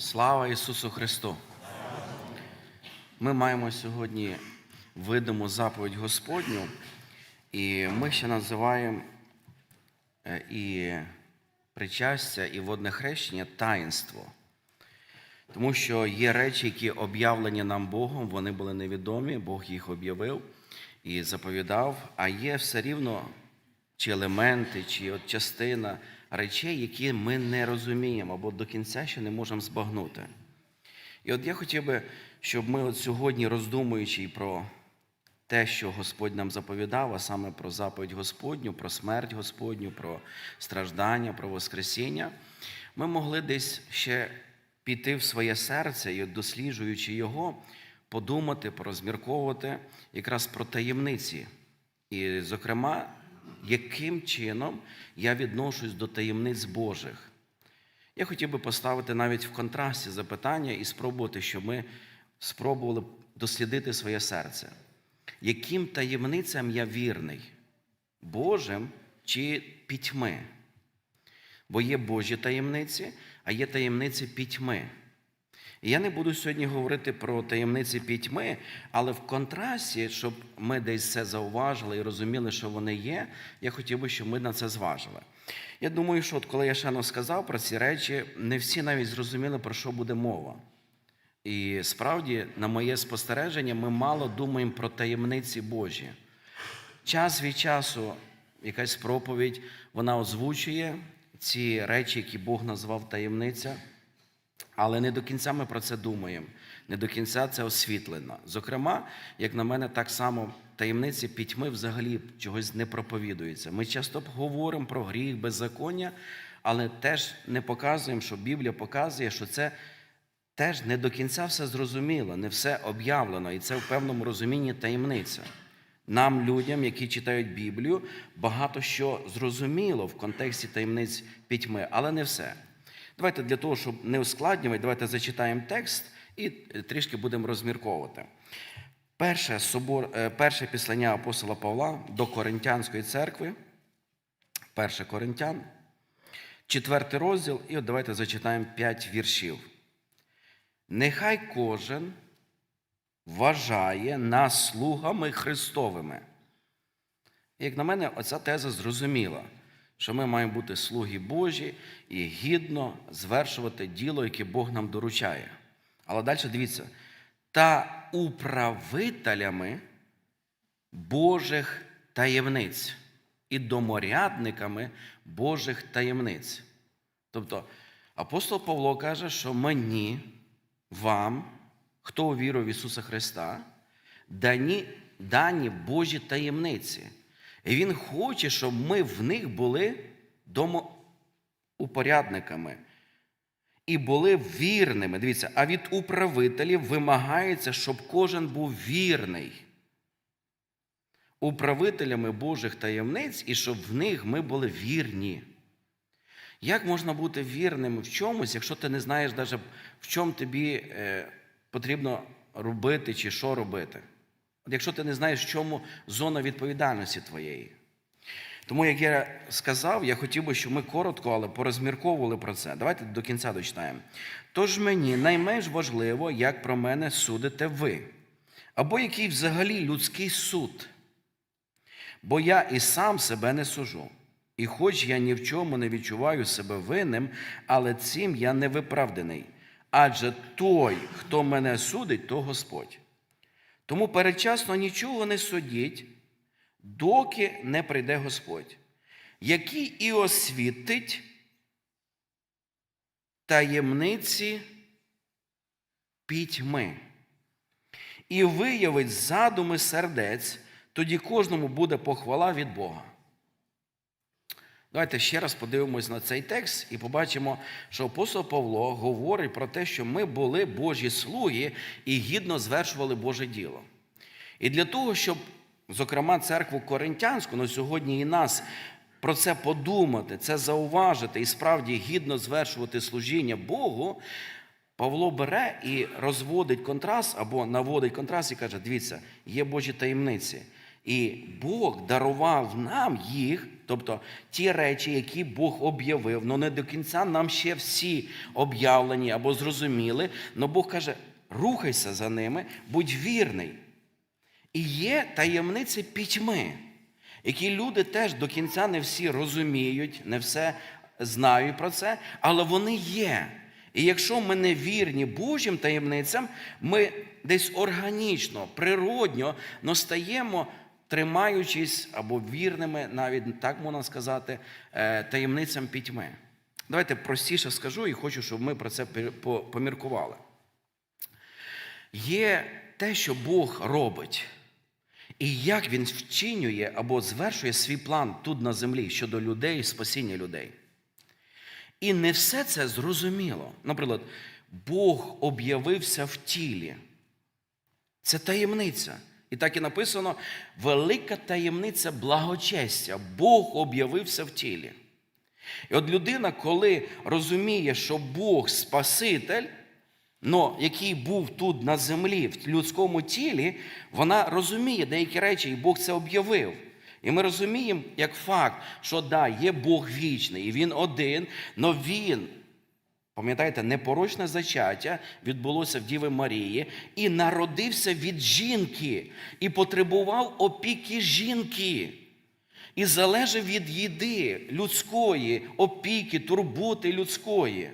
Слава Ісусу Христу! Ми маємо сьогодні видиму заповідь Господню, і ми ще називаємо е, і причастя, і водне хрещення таїнство. Тому що є речі, які об'явлені нам Богом, вони були невідомі, Бог їх об'явив і заповідав, а є все рівно чи елементи, чи от частина речей, які ми не розуміємо або до кінця ще не можемо збагнути. І от я хотів би, щоб ми от сьогодні, роздумуючи про те, що Господь нам заповідав, а саме про заповідь Господню, про смерть Господню, про страждання, про Воскресіння, ми могли десь ще піти в своє серце і, досліджуючи його, подумати, порозмірковувати якраз про таємниці. І, зокрема, яким чином я відношусь до таємниць Божих. Я хотів би поставити навіть в контрасті запитання і спробувати, щоб ми спробували дослідити своє серце. Яким таємницям я вірний? Божим чи пітьми? Бо є Божі таємниці, а є таємниці пітьми. І я не буду сьогодні говорити про таємниці пітьми, але в контрасті, щоб ми десь це зауважили і розуміли, що вони є, я хотів би, щоб ми на це зважили. Я думаю, що от коли я ще сказав про ці речі, не всі навіть зрозуміли, про що буде мова. І справді, на моє спостереження, ми мало думаємо про таємниці Божі. Час від часу якась проповідь, вона озвучує ці речі, які Бог назвав таємниця. Але не до кінця ми про це думаємо, не до кінця це освітлено. Зокрема, як на мене, так само таємниці пітьми взагалі чогось не проповідуються. Ми часто говоримо про гріх, беззаконня, але теж не показуємо, що Біблія показує, що це теж не до кінця все зрозуміло, не все об'явлено, і це в певному розумінні таємниця. Нам, людям, які читають Біблію, багато що зрозуміло в контексті таємниць пітьми, але не все. Давайте для того, щоб не ускладнювати, давайте зачитаємо текст і трішки будемо розмірковувати. Перше, собор, е, перше післання апостола Павла до Коринтянської церкви, перше Коринтян, четвертий розділ, і от давайте зачитаємо п'ять віршів. Нехай кожен вважає нас слугами Христовими. Як на мене, оця теза зрозуміла що ми маємо бути слуги Божі і гідно звершувати діло, яке Бог нам доручає. Але далі дивіться, та управителями Божих таємниць і доморядниками Божих таємниць. Тобто апостол Павло каже, що мені, вам, хто увірив в Ісуса Христа, дані, дані Божі таємниці. І Він хоче, щоб ми в них були домоупорядниками і були вірними. Дивіться, а від управителів вимагається, щоб кожен був вірний. Управителями Божих таємниць і щоб в них ми були вірні. Як можна бути вірним в чомусь, якщо ти не знаєш, навіть, в чому тобі е, потрібно робити чи що робити? Якщо ти не знаєш, в чому зона відповідальності твоєї. Тому, як я сказав, я хотів би, щоб ми коротко, але порозмірковували про це. Давайте до кінця дочитаємо. Тож мені найменш важливо, як про мене судите ви, або який взагалі людський суд. Бо я і сам себе не сужу. І хоч я ні в чому не відчуваю себе винним, але цим я не виправданий. Адже той, хто мене судить, то Господь. Тому передчасно нічого не судіть, доки не прийде Господь, який і освітить таємниці пітьми і виявить задуми сердець, тоді кожному буде похвала від Бога. Давайте ще раз подивимось на цей текст і побачимо, що апостол Павло говорить про те, що ми були Божі слуги і гідно звершували Боже діло. І для того, щоб, зокрема, церкву Коринтянську, ну сьогодні і нас про це подумати, це зауважити і справді гідно звершувати служіння Богу, Павло бере і розводить контраст або наводить контраст і каже: дивіться, є Божі таємниці. І Бог дарував нам їх, тобто ті речі, які Бог об'явив, але не до кінця нам ще всі об'явлені або зрозуміли. Але Бог каже: рухайся за ними, будь вірний. І є таємниці пітьми, які люди теж до кінця не всі розуміють, не все знають про це, але вони є. І якщо ми не вірні Божим таємницям, ми десь органічно, природньо но стаємо, тримаючись або вірними, навіть так можна сказати, е, таємницям пітьми. Давайте простіше скажу і хочу, щоб ми про це поміркували. Є те, що Бог робить, і як Він вчинює або звершує свій план тут на землі щодо людей, спасіння людей. І не все це зрозуміло. Наприклад, Бог об'явився в тілі. Це таємниця. І так і написано: велика таємниця благочестя. Бог об'явився в тілі. І от людина, коли розуміє, що Бог Спаситель, но який був тут на землі, в людському тілі, вона розуміє деякі речі, і Бог це об'явив. І ми розуміємо як факт, що да, є Бог вічний, і Він один, але Він, пам'ятаєте, непорочне зачаття відбулося в Діви Марії, і народився від жінки, і потребував опіки жінки. І залежав від їди людської, опіки, турботи людської.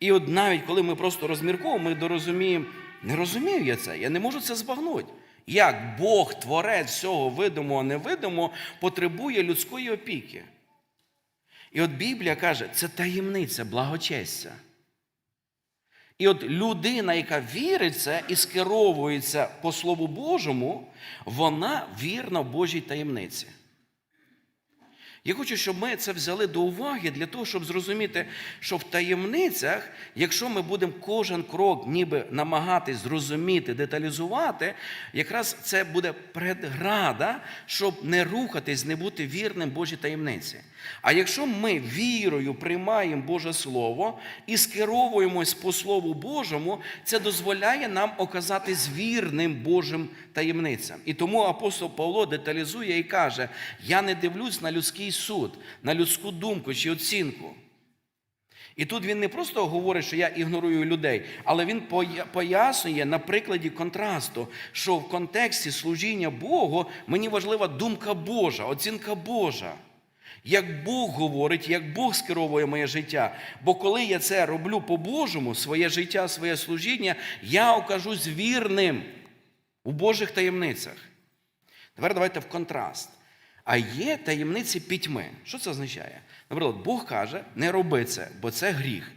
І от навіть коли ми просто розмірковуємо, ми дорозуміємо, не розумію я це, я не можу це збагнути. Як Бог, творець всього видимого, невидимого, потребує людської опіки. І от Біблія каже, це таємниця, благочестя. І от людина, яка вірить це і скеровується по Слову Божому, вона вірна в Божій таємниці. Я хочу, щоб ми це взяли до уваги для того, щоб зрозуміти, що в таємницях, якщо ми будемо кожен крок ніби намагатись зрозуміти, деталізувати, якраз це буде предграда, щоб не рухатись, не бути вірним Божій таємниці. А якщо ми вірою приймаємо Боже Слово і скеровуємось по Слову Божому, це дозволяє нам оказатись вірним Божим таємницям. І тому апостол Павло деталізує і каже: я не дивлюсь на людський суд, на людську думку чи оцінку. І тут він не просто говорить, що я ігнорую людей, але він пояснює на прикладі контрасту, що в контексті служіння Богу мені важлива думка Божа, оцінка Божа. Як Бог говорить, як Бог скеровує моє життя. Бо коли я це роблю по-божому, своє життя, своє служіння, я окажусь вірним у Божих таємницях. Тепер давайте в контраст. А є таємниці пітьми. Що це означає? Наприклад, Бог каже, не роби це, бо це гріх.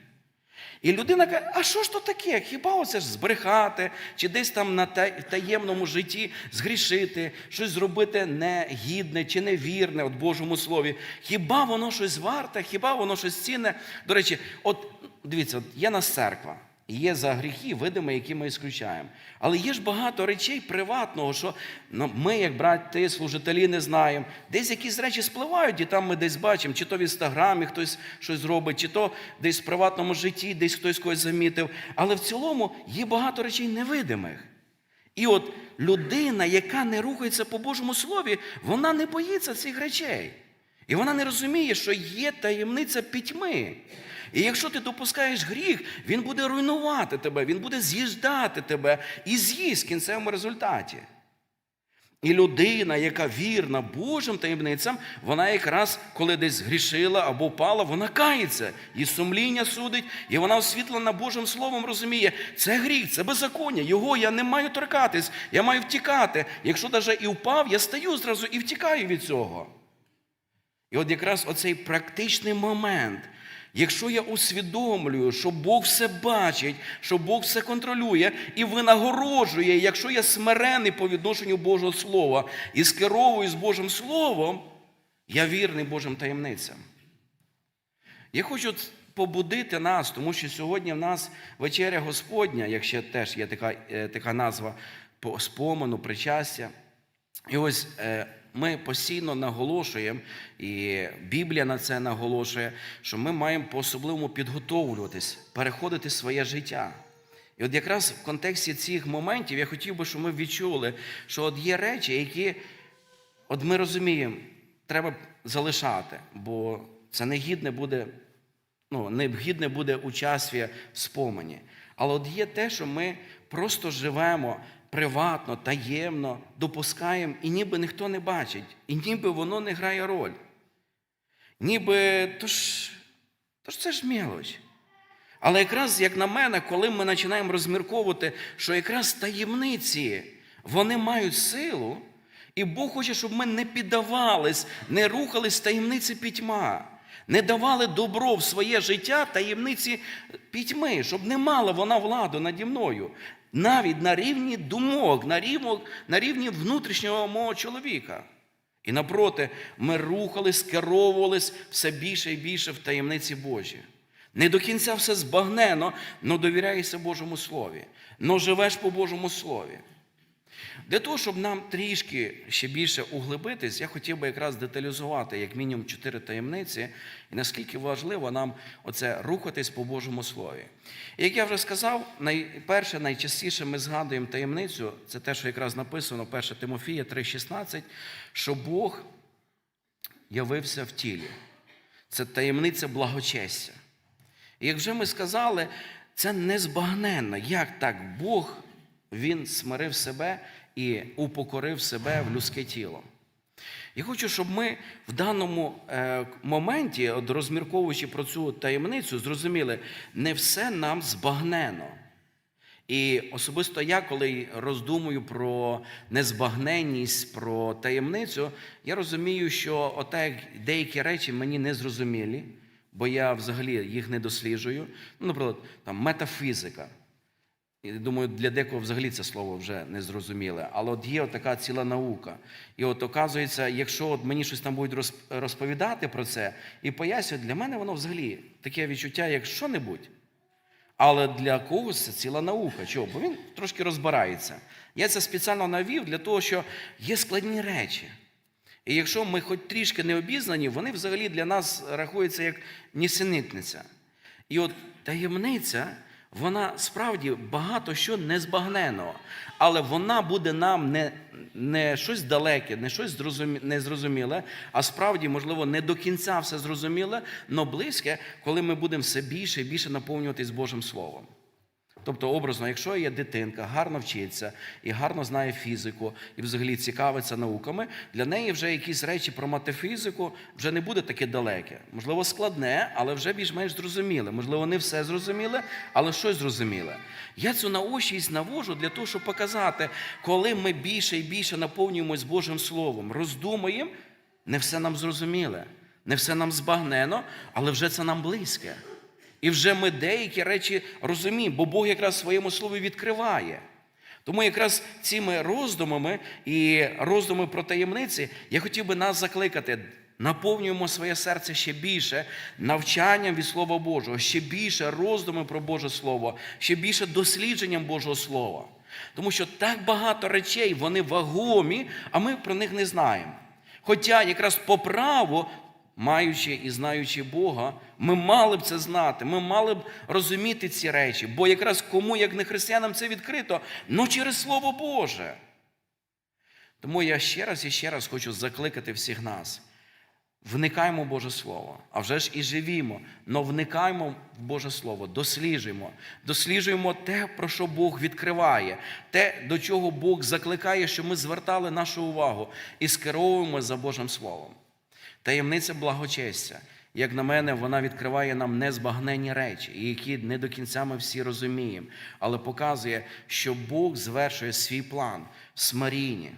І людина каже, а що ж то таке? Хіба оце ж збрехати, чи десь там на таємному житті згрішити, щось зробити негідне чи невірне от Божому слові? Хіба воно щось варте, хіба воно щось цінне? До речі, от дивіться, от є нас церква. Є за гріхи, видимо, які ми ісключаємо. Але є ж багато речей приватного, що ну, ми, як брати, служителі, не знаємо. Десь якісь речі спливають, і там ми десь бачимо, чи то в інстаграмі хтось щось зробить, чи то десь в приватному житті, десь хтось когось замітив. Але в цілому є багато речей невидимих. І от людина, яка не рухається по Божому Слові, вона не боїться цих речей. І вона не розуміє, що є таємниця пітьми. І якщо ти допускаєш гріх, він буде руйнувати тебе, він буде з'їждати тебе і з'їсть в кінцевому результаті. І людина, яка вірна Божим таємницям, вона якраз, коли десь грішила або впала, вона кається, і сумління судить, і вона освітлена Божим Словом розуміє, це гріх, це беззаконня, його я не маю торкатись, я маю втікати. Якщо навіть і впав, я стаю зразу і втікаю від цього. І от якраз оцей практичний момент, якщо я усвідомлюю, що Бог все бачить, що Бог все контролює і винагороджує, якщо я смирений по відношенню Божого Слова і скеровуюсь Божим Словом, я вірний Божим таємницям. Я хочу побудити нас, тому що сьогодні в нас вечеря Господня, якщо теж є така, е, така назва по спомену, причастя. І ось е, ми постійно наголошуємо, і Біблія на це наголошує, що ми маємо по-особливому підготовлюватись, переходити своє життя. І от якраз в контексті цих моментів я хотів би, щоб ми відчули, що от є речі, які от ми розуміємо, треба залишати, бо це негідне буде, ну, негідне буде участвія в спомені. Але от є те, що ми просто живемо приватно, таємно, допускаємо, і ніби ніхто не бачить, і ніби воно не грає роль. Ніби то ж, то ж це ж мелоч. Але якраз, як на мене, коли ми починаємо розмірковувати, що якраз таємниці вони мають силу, і Бог хоче, щоб ми не піддавались, не рухались таємниці пітьма, не давали добро в своє життя таємниці пітьми, щоб не мала вона владу наді мною. Навіть на рівні думок, на рівні, на рівні внутрішнього мого чоловіка. І напроти, ми рухались, скеровувались все більше і більше в таємниці Божі. Не до кінця все збагнено, но довіряйся Божому Слові, но живеш по Божому Слові. Для того, щоб нам трішки ще більше углибитись, я хотів би якраз деталізувати як мінімум чотири таємниці, і наскільки важливо нам оце рухатись по Божому Слові. І як я вже сказав, найперше, найчастіше ми згадуємо таємницю, це те, що якраз написано 1 Тимофія 3,16, що Бог явився в тілі. Це таємниця благочестя. І як вже ми сказали, це незбагненно. Як так Бог він смирив себе і упокорив себе в людське тіло. Я хочу, щоб ми в даному е, моменті, от розмірковуючи про цю таємницю, зрозуміли, не все нам збагнено. І особисто я, коли роздумую про незбагненність, про таємницю, я розумію, що отак деякі речі мені не зрозумілі, бо я взагалі їх не досліджую. Ну, наприклад, там метафізика. І думаю, для декого взагалі це слово вже не зрозуміле. Але от є така ціла наука. І от оказується, якщо от мені щось там будуть розповідати про це і пояснюють, для мене воно взагалі таке відчуття, як що-небудь. Але для когось це ціла наука. Чого? Бо він трошки розбирається. Я це спеціально навів для того, що є складні речі. І якщо ми хоч трішки не обізнані, вони взагалі для нас рахуються як нісенітниця. І от таємниця, вона справді багато що незбагненого, але вона буде нам не, не щось далеке, не щось зрозумі- незрозуміле, а справді, можливо, не до кінця все зрозуміле, але близьке, коли ми будемо все більше і більше наповнюватись Божим Словом. Тобто, образно, якщо є дитинка, гарно вчиться і гарно знає фізику, і взагалі цікавиться науками, для неї вже якісь речі про матефізику вже не буде таке далеке. Можливо, складне, але вже більш-менш зрозуміле. Можливо, не все зрозуміле, але щось зрозуміле. Я цю наочність навожу для того, щоб показати, коли ми більше і більше наповнюємось Божим Словом, роздумуємо, не все нам зрозуміле, не все нам збагнено, але вже це нам близьке. І вже ми деякі речі розуміємо, бо Бог якраз в своєму слові відкриває. Тому якраз цими роздумами і роздуми про таємниці я хотів би нас закликати. Наповнюємо своє серце ще більше навчанням від Слова Божого, ще більше роздуми про Боже Слово, ще більше дослідженням Божого Слова. Тому що так багато речей, вони вагомі, а ми про них не знаємо. Хоча якраз по праву маючи і знаючи Бога, ми мали б це знати, ми мали б розуміти ці речі, бо якраз кому, як не християнам, це відкрито, ну через Слово Боже. Тому я ще раз і ще раз хочу закликати всіх нас. Вникаємо в Боже Слово, а вже ж і живімо, но вникаємо в Боже Слово, досліджуємо, досліджуємо те, про що Бог відкриває, те, до чого Бог закликає, щоб ми звертали нашу увагу і скеровуємо за Божим Словом. Таємниця благочестя, як на мене, вона відкриває нам незбагненні речі, які не до кінця ми всі розуміємо, але показує, що Бог звершує свій план в смирінні.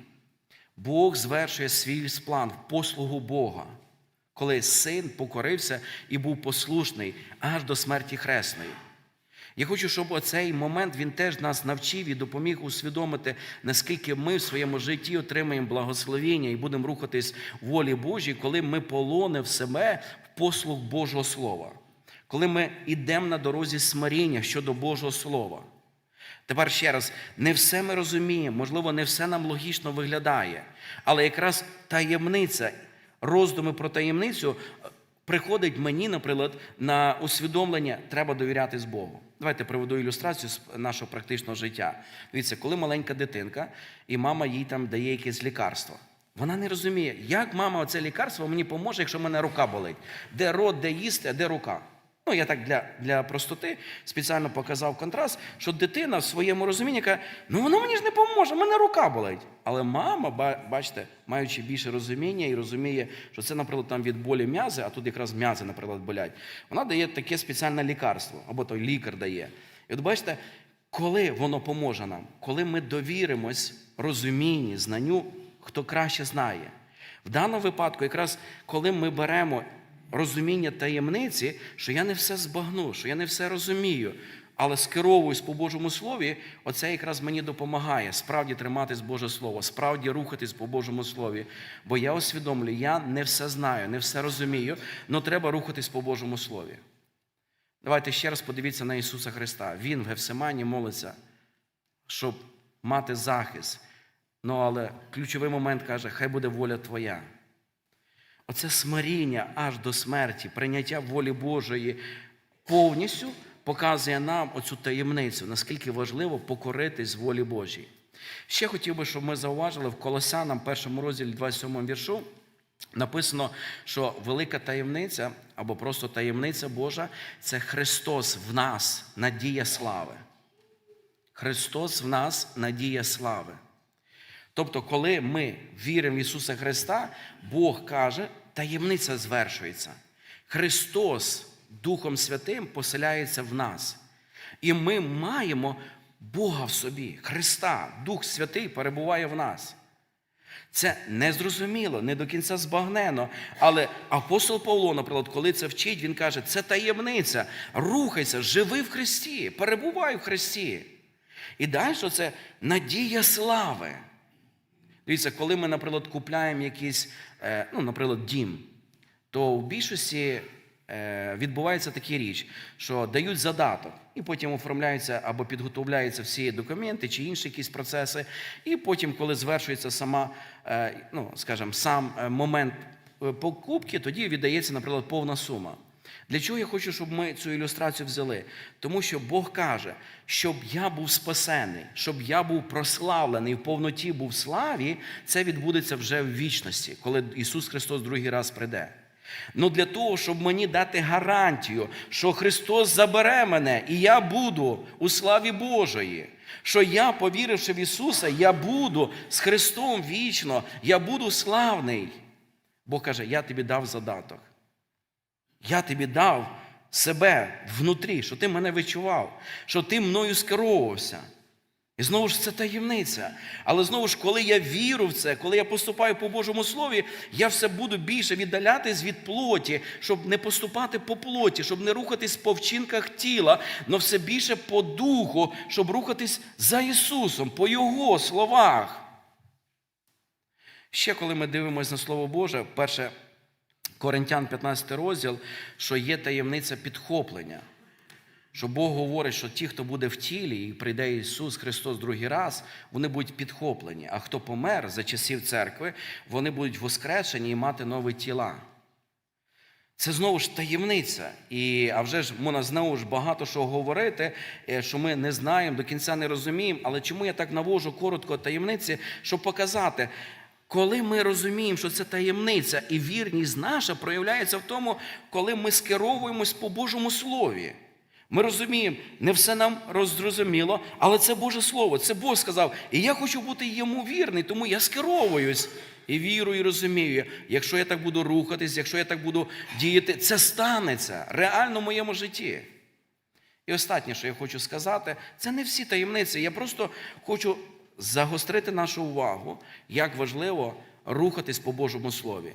Бог звершує свій план в послугу Бога, коли син покорився і був послушний аж до смерті хресної. Я хочу, щоб оцей момент він теж нас навчив і допоміг усвідомити, наскільки ми в своєму житті отримаємо благословіння і будемо рухатись в волі Божій, коли ми полонимо себе в послуг Божого Слова, коли ми йдемо на дорозі смиріння щодо Божого Слова. Тепер ще раз, не все ми розуміємо, можливо, не все нам логічно виглядає, але якраз таємниця, роздуми про таємницю приходить мені, наприклад, на усвідомлення, треба довіряти з Богу. Давайте приведу ілюстрацію з нашого практичного життя. Дивіться, коли маленька дитинка, і мама їй там дає якесь лікарство. Вона не розуміє, як мама оце лікарство мені поможе, якщо в мене рука болить. Де рот, де їсти, а де рука. Ну, я так для, для простоти спеціально показав контраст, що дитина в своєму розумінні каже, ну воно мені ж не поможе, в мене рука болить. Але мама, бачите, маючи більше розуміння і розуміє, що це, наприклад, там від болі м'язи, а тут якраз м'язи, наприклад, болять, вона дає таке спеціальне лікарство, або той лікар дає. І от бачите, коли воно поможе нам, коли ми довіримось розумінні, знанню, хто краще знає. В даному випадку, якраз коли ми беремо розуміння таємниці, що я не все збагну, що я не все розумію, але скеровуюсь по Божому Слові, оце якраз мені допомагає справді триматись Боже Слово, справді рухатись по Божому Слові. Бо я усвідомлюю, я не все знаю, не все розумію, але треба рухатись по Божому Слові. Давайте ще раз подивіться на Ісуса Христа. Він в Гефсимані молиться, щоб мати захист. Ну, але ключовий момент каже, хай буде воля Твоя. Оце смиріння аж до смерті, прийняття волі Божої повністю показує нам оцю таємницю, наскільки важливо покоритись волі Божій. Ще хотів би, щоб ми зауважили в Колосянам, першому розділі 27 віршу, написано, що велика таємниця або просто таємниця Божа це Христос в нас, надія слави. Христос в нас надія слави. Тобто, коли ми віримо в Ісуса Христа, Бог каже, таємниця звершується. Христос Духом Святим поселяється в нас. І ми маємо Бога в собі, Христа, Дух Святий перебуває в нас. Це незрозуміло, не до кінця збагнено. Але апостол Павло, наприклад, коли це вчить, він каже, це таємниця. Рухайся, живи в Христі, перебувай в Христі. І далі це надія слави. Дивіться, коли ми, наприклад, купляємо якийсь, е, ну, наприклад, дім, то в більшості е, відбувається така річ, що дають задаток, і потім оформляються або підготовляються всі документи чи інші якісь процеси. І потім, коли звершується сама, е, ну, скажімо, сам момент покупки, тоді віддається, наприклад, повна сума. Для чого я хочу, щоб ми цю ілюстрацію взяли? Тому що Бог каже, щоб я був спасений, щоб я був прославлений в повноті був в славі, це відбудеться вже в вічності, коли Ісус Христос другий раз прийде. Ну для того, щоб мені дати гарантію, що Христос забере мене, і я буду у славі Божої. Що я, повіривши в Ісуса, я буду з Христом вічно, я буду славний. Бог каже, я тобі дав задаток. Я тобі дав себе внутрі, що ти мене відчував, що ти мною скеровувався. І знову ж це таємниця. Але знову ж, коли я вірю в це, коли я поступаю по Божому Слові, я все буду більше віддалятись від плоті, щоб не поступати по плоті, щоб не рухатись по вчинках тіла, але все більше по духу, щоб рухатись за Ісусом, по Його словах. Ще коли ми дивимося на Слово Боже, перше Коринтян 15 розділ, що є таємниця підхоплення. Що Бог говорить, що ті, хто буде в тілі і прийде Ісус Христос другий раз, вони будуть підхоплені. А хто помер за часів церкви, вони будуть воскрешені і мати нові тіла. Це знову ж таємниця. І, а вже ж можна знову ж багато що говорити, е, що ми не знаємо, до кінця не розуміємо. Але чому я так навожу коротко таємниці, щоб показати, коли ми розуміємо, що це таємниця, і вірність наша проявляється в тому, коли ми скеровуємось по Божому Слові. Ми розуміємо, не все нам роззрозуміло, але це Боже Слово, це Бог сказав. І я хочу бути йому вірний, тому я скеровуюсь і вірую, і розумію. Якщо я так буду рухатись, якщо я так буду діяти, це станеться реально в моєму житті. І останнє, що я хочу сказати, це не всі таємниці. Я просто хочу загострити нашу увагу, як важливо рухатись по Божому Слові.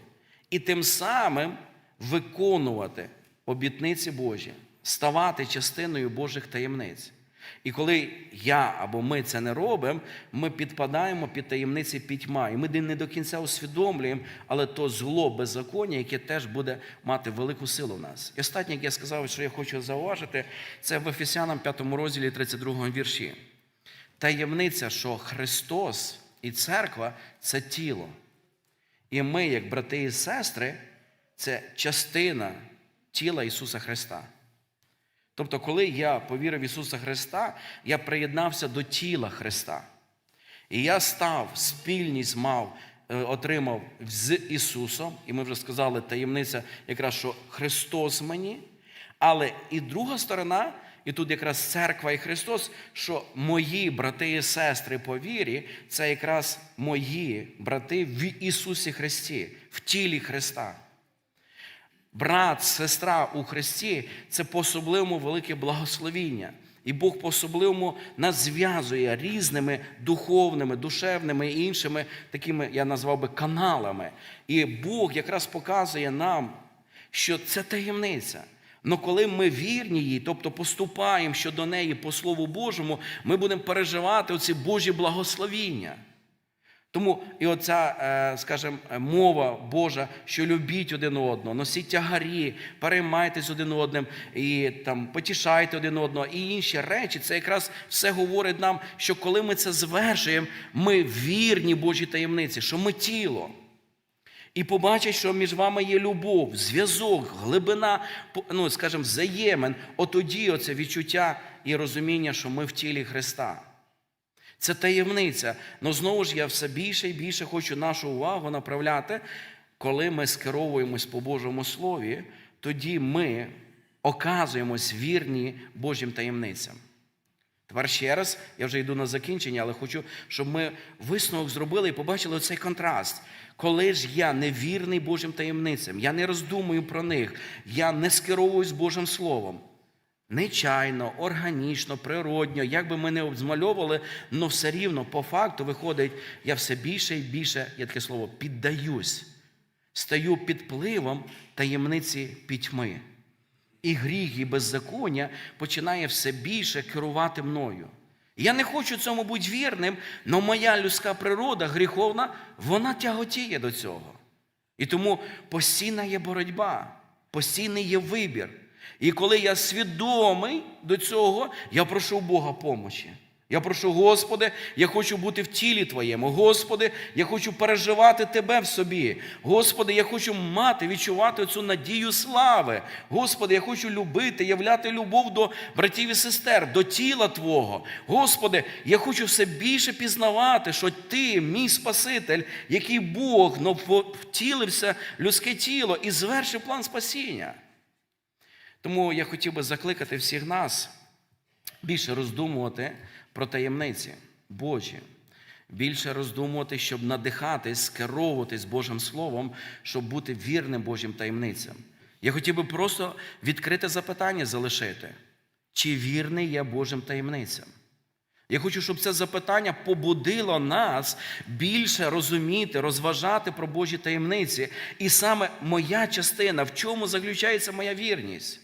І тим самим виконувати обітниці Божі, ставати частиною Божих таємниць. І коли я або ми це не робимо, ми підпадаємо під таємниці пітьма. І ми не до кінця усвідомлюємо, але то зло беззаконня, яке теж буде мати велику силу в нас. І останнє, як я сказав, що я хочу зауважити, це в Ефесянам 5 розділі 32 вірші. Таємниця, що Христос і церква це тіло. І ми, як брати і сестри, це частина тіла Ісуса Христа. Тобто, коли я повірив в Ісуса Христа, я приєднався до тіла Христа. І я став, спільність мав е, отримав з Ісусом, і ми вже сказали, таємниця якраз, що Христос мені. Але і друга сторона, і тут якраз церква і Христос, що мої брати і сестри по вірі, це якраз мої брати в Ісусі Христі, в тілі Христа. Брат, сестра у Христі це по-особливому велике благословіння. І Бог по-особливому нас зв'язує різними духовними, душевними і іншими такими, я назвав би, каналами. І Бог якраз показує нам, що це таємниця. Але коли ми вірні їй, тобто поступаємо щодо неї по Слову Божому, ми будемо переживати оці Божі благословіння. Тому і оця, е, скажімо, мова Божа, що любіть один одного, носіть тягарі, переймайтесь один одним і там потішайте один одного, і інші речі, це якраз все говорить нам, що коли ми це звершуємо, ми вірні Божій таємниці, що ми тіло. І побачить, що між вами є любов, зв'язок, глибина, ну, скажімо, взаємин, отоді оце відчуття і розуміння, що ми в тілі Христа. Це таємниця. Але знову ж я все більше і більше хочу нашу увагу направляти, коли ми скеровуємось по Божому Слові, тоді ми оказуємось вірні Божим таємницям. Тепер ще раз, я вже йду на закінчення, але хочу, щоб ми висновок зробили і побачили цей контраст. Коли ж я невірний Божим таємницям, я не роздумую про них, я не скеровуюсь Божим Словом. Нечайно, органічно, природньо, як би ми не обзмальовували, але все рівно, по факту, виходить, я все більше і більше, я таке слово, піддаюсь, стаю під впливом таємниці пітьми. І гріх, і беззаконня починає все більше керувати мною. Я не хочу цьому бути вірним, але моя людська природа гріховна, вона тяготіє до цього. І тому постійна є боротьба, постійний є вибір. І коли я свідомий до цього, я прошу Бога помочі. Я прошу, Господи, я хочу бути в тілі Твоєму. Господи, я хочу переживати Тебе в собі. Господи, я хочу мати, відчувати цю надію слави. Господи, я хочу любити, являти любов до братів і сестер, до тіла Твого. Господи, я хочу все більше пізнавати, що Ти, мій Спаситель, який Бог втілився в людське тіло і звершив план спасіння. Тому я хотів би закликати всіх нас більше роздумувати про таємниці Божі, більше роздумувати, щоб надихатись, скеровуватись Божим Словом, щоб бути вірним Божим таємницям. Я хотів би просто відкрите запитання залишити, чи вірний я Божим таємницям? Я хочу, щоб це запитання побудило нас більше розуміти, розважати про Божі таємниці. І саме моя частина, в чому заключається моя вірність?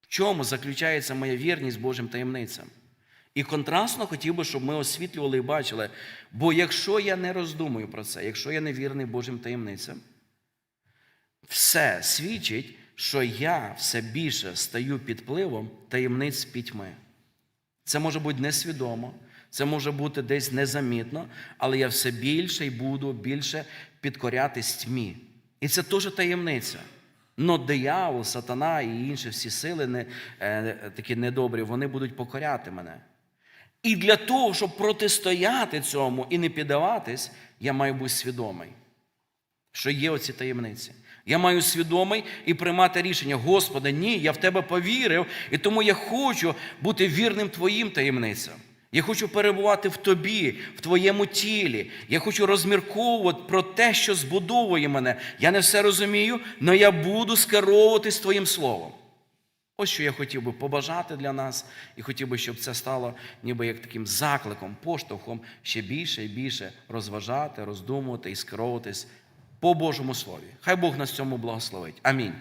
В чому заключається моя вірність Божим таємницям? І контрастно хотів би, щоб ми освітлювали і бачили, бо якщо я не роздумую про це, якщо я не вірний Божим таємницям, все свідчить, що я все більше стаю під впливом таємниць пітьми. Це може бути несвідомо, це може бути десь незамітно, але я все більше і буду більше підкорятись тьмі. І це теж таємниця. Но диявол, сатана і інші всі сили не, е, такі недобрі, вони будуть покоряти мене. І для того, щоб протистояти цьому і не піддаватись, я маю бути свідомий, що є оці таємниці. Я маю свідомий і приймати рішення. Господи, ні, я в Тебе повірив, і тому я хочу бути вірним Твоїм таємницям. Я хочу перебувати в тобі, в твоєму тілі. Я хочу розмірковувати про те, що збудовує мене. Я не все розумію, але я буду скеровуватись твоїм словом. Ось що я хотів би побажати для нас, і хотів би, щоб це стало ніби як таким закликом, поштовхом ще більше і більше розважати, роздумувати і скеровуватись по Божому Слові. Хай Бог нас цьому благословить. Амінь.